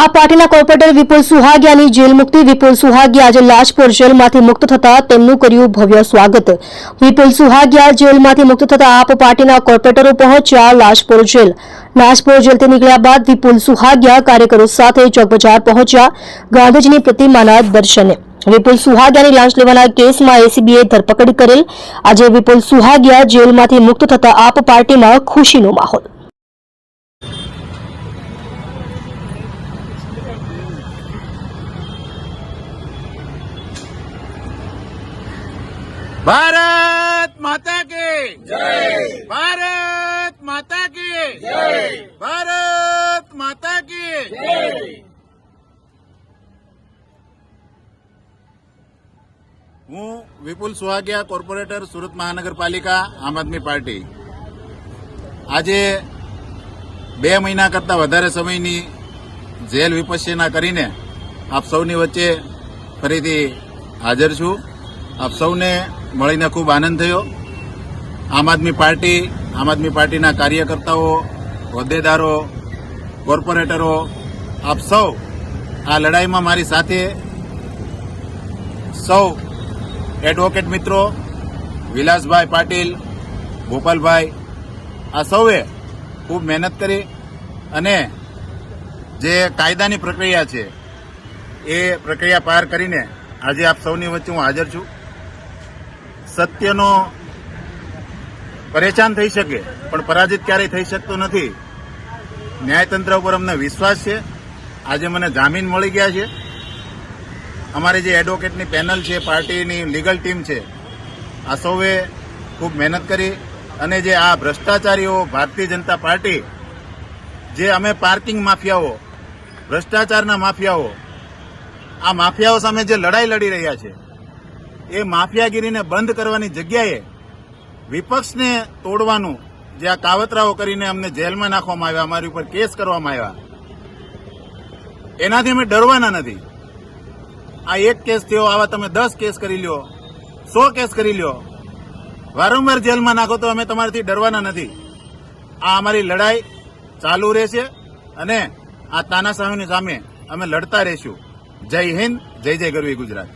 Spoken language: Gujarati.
આ પાર્ટીના કોર્પોરેટર વિપુલ સુહાગિયાની જેલ મુક્તિ વિપુલ સુહાગિયા આજે લાજપોર જેલમાંથી મુક્ત થતા તેમનું કર્યું ભવ્ય સ્વાગત. વિપુલ સુહાગિયા જેલમાંથી મુક્ત થતા આપ પાર્ટીના કોર્પોરેટરો પહોંચ્યા લાજપોર જેલ. લાજપોર જેલથી નીકળ્યા બાદ વિપુલ સુહાગિયા કાર્યકરો સાથે ચોકબજાર પહોંચ્યા ગાંધીજીની પ્રતિમાના દર્શને. વિપુલ સુહાગિયાની લાંચ લેવાના કેસમાં એસીબીએ ધરપકડ કરેલ. આજે વિપુલ સુહાગિયા જેલમાંથી મુક્ત થતા આપ પાર્ટીમાં ખુશીનો માહોલ. ભારત માતા કે જય. ભારત માતા કે જય. ભારત માતા કે જય. હું વિપુલ સુહાગિયા કોર્પોરેટર સુરત મહાનગરપાલિકા આમ આદમી પાર્ટી. આજે બે મહિના કરતાં વધારે સમયની જેલ વિપશ્યના કરીને આપ સૌની વચ્ચે ફરીથી હાજર છું. આપ સૌને મળીને ખૂબ આનંદ થયો. આમ આદમી પાર્ટી, આમ આદમી પાર્ટીના કાર્યકર્તાઓ, હોદ્દેદારો, કોર્પોરેટરો, આપ સૌ આ લડાઈમાં મારી સાથે સૌ એડવોકેટ મિત્રો, વિલાસભાઈ પાટીલ, ગોપાલભાઈ, આ સૌએ ખૂબ મહેનત કરી અને જે કાયદાની પ્રક્રિયા છે, એ પ્રક્રિયા પાર કરીને આજે આપ સૌની વચ્ચે હું હાજર છું. સત્યનો પરેશાન થઈ શકે, પણ પરાજિત ક્યારેય થઈ શકતો નથી. ન્યાયતંત્ર ઉપર અમને વિશ્વાસ છે. આજે મને જામીન મળી ગયા છે. અમારી જે એડવોકેટની પેનલ છે, પાર્ટીની લીગલ ટીમ છે, આ સૌએ ખૂબ મહેનત કરી અને જે આ ભ્રષ્ટાચારીઓ ભારતીય જનતા પાર્ટી, જે અમે પાર્કિંગ માફિયાઓ, ભ્રષ્ટાચારના માફિયાઓ, આ માફિયાઓ સામે જે લડાઈ લડી રહ્યા છે એ માફિયાગીરીને બંધ કરવાની જગ્યાએ વિપક્ષને તોડવાનું જે આ કાવતરાઓ કરીને અમને જેલમાં નાખવામાં આવ્યા, અમારી ઉપર કેસ કરવામાં આવ્યા. એનાથી અમે ડરવાના નથી. આ એક કેસ થયો, આવા તમે દસ કેસ કરી લ્યો, સો કેસ કરી લ્યો. વારંવાર જેલમાં નાખો તો અમે તમારાથી ડરવાના નથી. આ અમારી લડાઈ ચાલુ રહેશે અને આ તાનાશાહીની સામે અમે લડતા રહીશું. જય હિન્દ, જય જય ગરવી ગુજરાત.